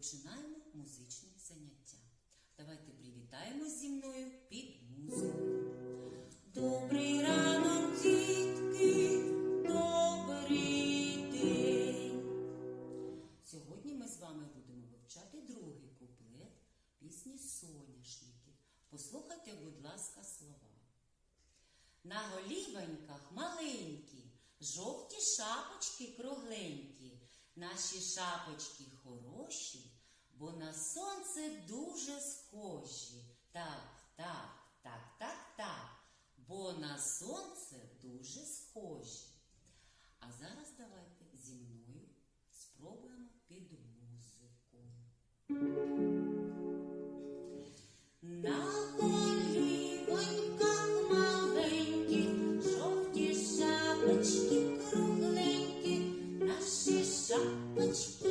Починаємо музичні заняття. Давайте привітаємось зі мною під музику. Добрий ранок, дітки, добрий день! Сьогодні ми з вами будемо вивчати другий куплет пісні Соняшники. Послухайте, будь ласка, слова. На голівеньках маленькі, жовті шапочки кругленькі, наші шапочки хороші. бо на сонце дуже схожі. Так, так, так, так, так. Бо на сонце дуже схожі. А зараз давайте зі мною спробуємо під музику. На полівоньках маленькі, жовті шапочки кругленькі, наші шапочки.